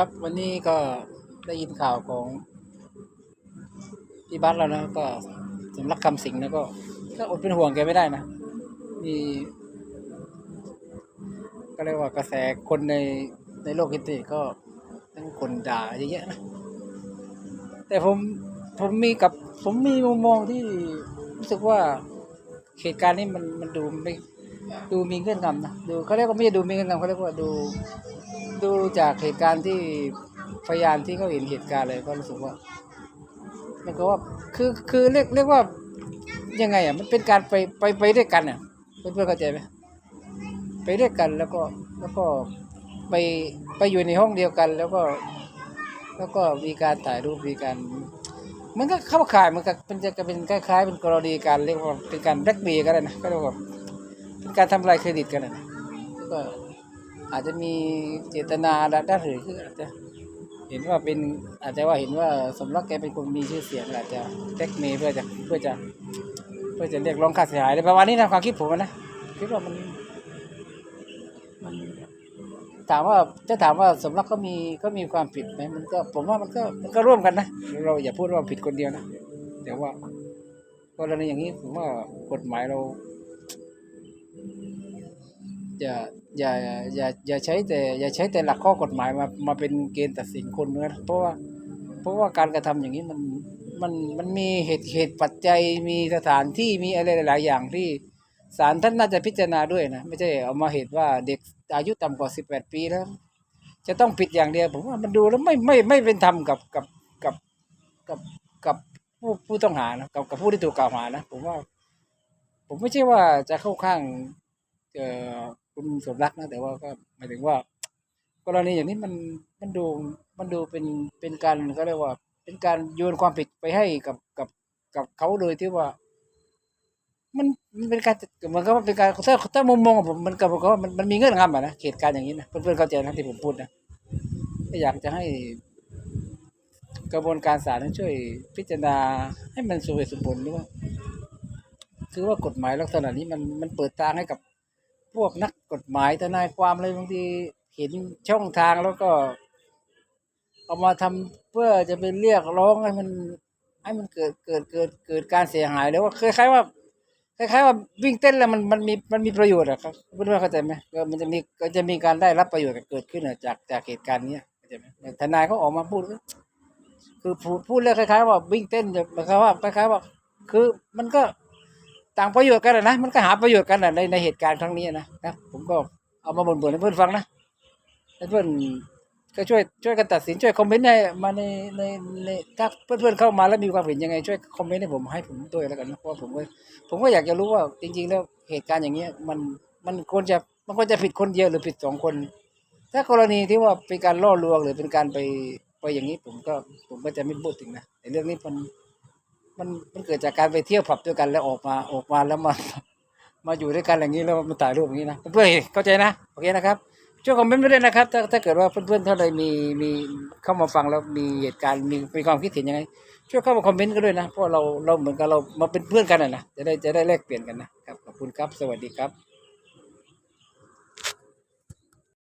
ครับวันนี้ก็ได้ยินข่าวของพี่บัสแล้วนะก็สำลักคำสิงห์นะก็ก็อดเป็นห่วงแกไม่ได้นะมีก็เรียกว่ากระแสคนในในโลกอินเทอร์เน็ตก็ทั้งคนด่าเยอะแยะนะแต่ผมผมมีกับผมมีมุมมองที่รู้สึกว่าเหตุการณ์นี้มันมันดูไม่ ดูมีเงื่อนงำนะดูเขาเรียกว่าไม่ใช่ดูมีเงื่อนงำเขาเรียกว่าดูดูจากเหตุการณ์ที่พยานที่เขาเห็นเหตุการณ์เลยก็รู้สึกว่ามันก็ว่าคือคือเรียกเรียกว่ายังไงอะมันเป็นการไปไปไปด้วยกันอะเพื่อนๆเข้าใจไหมไปด้วยกันแล้วก็แล้วก็ไปไปอยู่ในห้องเดียวกัน แล้วก็ แล้วก็มีการถ่ายรูปมีการมันก็เข้าข่ายมันก็เป็นจะเป็นคล้ายๆ เป็นกรณีการเรียกว่าเป็นการแบล็กเมย์ก็ได้นะก็เรียกว่า เป็นการทำลายเครดิตกันนะก็อาจจะมีเจตนาด้านอื่นคืออาจจะเห็นว่าเป็นอาจจะว่าเห็นว่าสมรักแกเป็นคนมีชื่อเสียงอาจจะแท็กเมย์เพื่อจะเพื่อจะ เพื่อจะเรียกร้องค่าเสียหายอะไรประมาณนี้นะความคิดผมนะคิดว่ามันมันถามว่าจะถามว่าสมรักก็มีก็มีความผิดไหมมันก็ผมว่ามันก็มันก็ร่วมกันนะเราอย่าพูดว่าผิดคนเดียวนะแต่ว่ากรณีอย่างนี้ผมว่ากฎหมายเรา อย่าอย่าอย่าอย่าใช้แต่อย่าใช้แต่หลักข้อกฎหมายมามาเป็นเกณฑ์ตัดสินคนนะเพราะว่าเพราะว่าการกระทำอย่างนี้มันมันมันมีเหตุเหตุปัจจัยมีสถานที่มีอะไรหลาย ๆ อย่างที่ศาลท่านน่าจะพิจารณาด้วยนะไม่ใช่เอามาเหตุว่าเด็กอายุต่ำกว่าสิบแปดปีแล้ว จะต้องผิดอย่างเดียวผมว่ามันดูแล้วไม่ไม่ไม่เป็นธรรมกับกับกับกับกับผู้ผู้ต้องหานะกับกับผู้ที่ถูกกล่าวหานะผมว่า ผมไม่ใช่ว่าจะเข้าข้างเอ่อ คุณสมรักนะแต่ว่าก็หมายถึงว่า กรณีอย่างนี้มันมันดูมันดูเป็นเป็นการก็เรียกว่า เป็นการโยนความผิดไปให้กับกับกับเขาโดยที่ว่า มันมันเป็นการเหมือนกับว่าเป็นการถ้าถ้ามุมมองของผมมันก็บอกว่ามันมันมีเงื่อนงำอะนะเหตุการณ์อย่างนี้นะเพื่อนๆเข้าใจนะที่ผมพูดนะก็อยากจะให้กระบวนการศาลนั้นช่วยพิจารณาให้มันสมเหตุสมผลหรือว่าคือว่ากฎหมายลักษณะนี้มันมันเปิดทางให้กับ พวกนักกฎหมายทนายความอะไรบางทีเห็นช่องทางแล้วก็ เอามาทำเพื่อจะไปเรียกร้องให้มัน ให้มันเกิดเกิดเกิดเกิดการเสียหายแล้วว่าคล้ายๆว่าคล้ายๆว่าวิ่งเต้นแล้วมันมันมีมันมีประโยชน์อะครับเพื่อนๆเข้าใจไหมก็มันจะมีก็จะมีการได้รับประโยชน์เกิดขึ้นจากจากเหตุการณ์เนี้ยเข้าใจไหมทนายเขาออกมาพูด คือพูดพูดแล้วคล้ายๆว่าวิ่งเต้นหมายความว่าคล้ายๆว่า คือมันก็ ต่างประโยชน์กันอะนะมันก็หาประโยชน์กันอะในในเหตุการณ์ครั้งนี้นะนะผมก็เอามาบ่นๆให้เพื่อนฟังนะให้เพื่อนก็ช่วยช่วยกันตัดสินช่วยคอมเมนต์ให้มาในในในถ้าเพื่อนๆเข้ามาแล้วมีความเห็นยังไง ช่วยคอมเมนต์ให้ผมให้ผมด้วยแล้วกันนะเพราะผมก็ผมก็อยากจะรู้ว่าจริง ๆ แล้วเหตุการณ์อย่างเงี้ยมันมันควรจะมันควรจะผิดคนเดียวหรือผิดสองคน ถ้ากรณีที่ว่าเป็นการล่อลวงหรือเป็นการไปไปอย่างนี้ผมก็ผมก็จะไม่พูดถึงนะในเรื่องนี้มัน มันมันเกิดจากการไปเที่ยวผับด้วยกันแล้วออกมาออกมาแล้วมา มาอยู่ด้วยกันอย่างนี้แล้วมาถ่ายรูปอย่างนี้นะเพื่อนๆเข้าใจนะโอเคนะครับช่วยคอมเมนต์ไว้ด้วยนะครับ ถ้าถ้าเกิดว่าเพื่อนๆท่าไรมีมีเข้ามาฟังแล้วมีเหตุการณ์มีมีความคิดเห็นยังไงช่วยเข้ามาคอมเมนต์กันด้วยนะเพราะเราเราเหมือนกับเรามาเป็นเพื่อนกันนะจะได้จะได้แลกเปลี่ยนกันนะครับขอบคุณครับ สวัสดีครับ